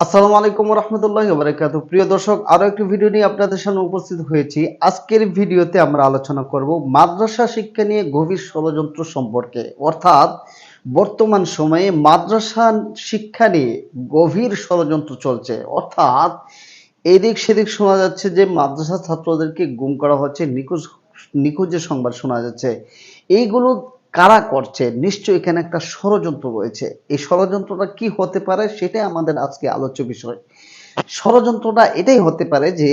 আসসালামু আলাইকুম রহমতুল্লাহ বারাকাতু প্রিয় দর্শক আরও একটি ভিডিও নিয়ে আপনাদের সামনে উপস্থিত হয়েছি। আজকের ভিডিওতে আমরা আলোচনা করব মাদ্রাসা শিক্ষা নিয়ে গভীর ষড়যন্ত্র সম্পর্কে। অর্থাৎ বর্তমান সময়ে মাদ্রাসা শিক্ষা নিয়ে গভীর ষড়যন্ত্র চলছে। অর্থাৎ এদিক সেদিক শোনা যাচ্ছে যে মাদ্রাসা ছাত্রদেরকে গুম করা হচ্ছে, নিখোঁজ, নিখোঁজের সংবাদ শোনা যাচ্ছে। এইগুলো কারা করছে? নিশ্চয়ই এখানে একটা ষড়যন্ত্র রয়েছে। এই ষড়যন্ত্রটা কি হতে পারে সেটাই আমাদের আজকে আলোচ্য বিষয়। ষড়যন্ত্রটা এটাই হতে পারে যে,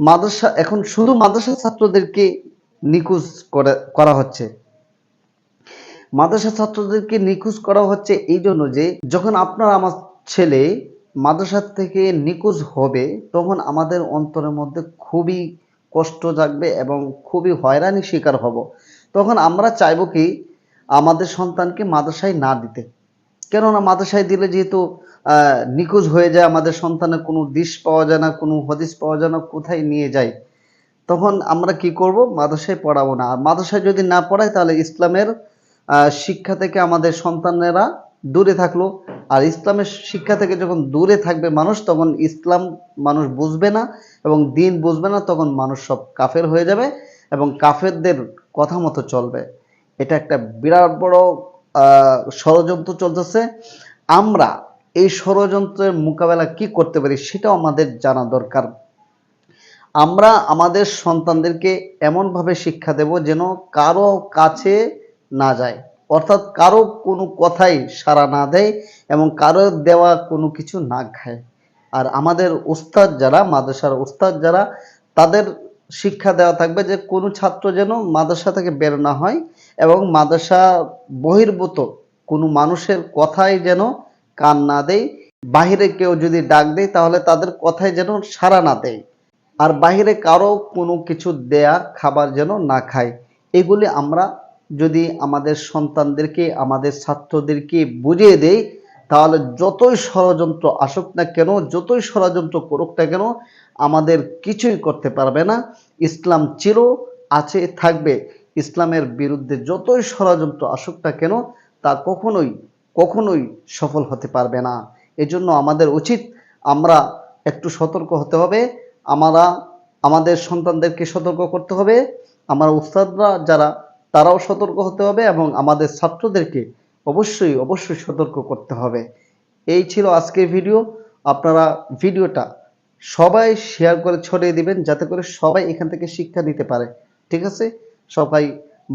মাদ্রাসা, এখন শুধু মাদ্রাসা ছাত্রদেরকে নিখোঁজ করা হচ্ছে। মাদ্রাসা ছাত্রদেরকে নিখোঁজ করা হচ্ছে এই জন্য যে, যখন আপনার আমার ছেলে মাদ্রাসা থেকে নিখোঁজ হবে, তখন আমাদের অন্তরের মধ্যে খুবই কষ্ট জাগবে এবং খুবই হয়রানির শিকার হব। তখন আমরা চাইব কি আমাদের সন্তানকে মাদ্রাসায় না দিতে। কেননা মাদ্রাসায় দিলে যেহেতু নিখোঁজ হয়ে যায়, আমাদের সন্তানের কোনো দিশ পাওয়া যায় না, কোনো হদিস পাওয়া যায় না, কোথায় নিয়ে যায়? তখন আমরা কি করব? মাদ্রাসায় পড়াবো না। আর মাদ্রাসায় যদি না পড়াই তাহলে ইসলামের শিক্ষা থেকে আমাদের সন্তানেরা দূরে থাকল। আর ইসলামের শিক্ষা থেকে যখন দূরে থাকবে মানুষ, তখন ইসলাম মানুষ বুঝবে না এবং দিন বুঝবে না, তখন মানুষ সব কাফের হয়ে যাবে এবং কাফেরদের কথা মতো চলবে। এটা একটা বিরাট বড় ষড়যন্ত্র চলতেছে। আমরা এই ষড়যন্ত্রের মোকাবেলা কি করতে পারি সেটাও আমাদের জানা দরকার। আমরা আমাদের সন্তানদেরকে এমনভাবে শিক্ষা দেব যেন কারও কাছে না যায়। অর্থাৎ কারও কোনো কথাই সাড়া না দেয় এবং কারও দেওয়া কোনো কিছু না খায়। আর আমাদের উস্তাদ যারা, মাদ্রাসার উস্তাদ যারা, তাদের শিক্ষা দেওয়া থাকবে যে কোনো ছাত্র যেন মাদ্রাসা থেকে বের না হয় এবং মাদ্রাসা বহির্ভূত, কোনো মানুষের কথাই যেন কান না দেয়। বাহিরে কেউ যদি ডাক দেয়, তাহলে তাদের কথায় যেন সাড়া না দেয়। আর বাইরে কারও কোনো কিছু দেয়া, খাবার যেন না খায়। এগুলি আমরা যদি আমাদের সন্তানদেরকে, আমাদের ছাত্রদেরকে বুঝিয়ে দেই তাহলে যতই ষড়যন্ত্র আসুক না কেন, যতই ষড়যন্ত্র করুক না কেন, আমাদের কিছুই করতে পারবে না। ইসলাম চির আছে, থাকবে। ইসলামের বিরুদ্ধে যতই ষড়যন্ত্র আসুক না কেন, তা কখনোই কখনোই সফল হতে পারবে না। এজন্য আমাদের উচিত আমরা একটু সতর্ক হতে হবে। আমরা, আমাদের সন্তানদেরকে সতর্ক করতে হবে। আমার উস্তাদরা যারা, তারাও সতর্ক হতে হবে এবং আমাদের ছাত্রদেরকে অবশ্যই অবশ্যই সতর্ক করতে হবে। এই ছিল আজকের ভিডিও আপনারা ভিডিওটা সবাই শেয়ার করে ছড়িয়ে দিবেন, যাতে করে সবাই এখান থেকে শিক্ষা নিতে পারে। ঠিক আছে? সবাই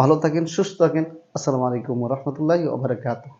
ভালো থাকেন, সুস্থ থাকেন। আসসালামু আলাইকুম রহমতুল্লাহ ওবরাকাতুহ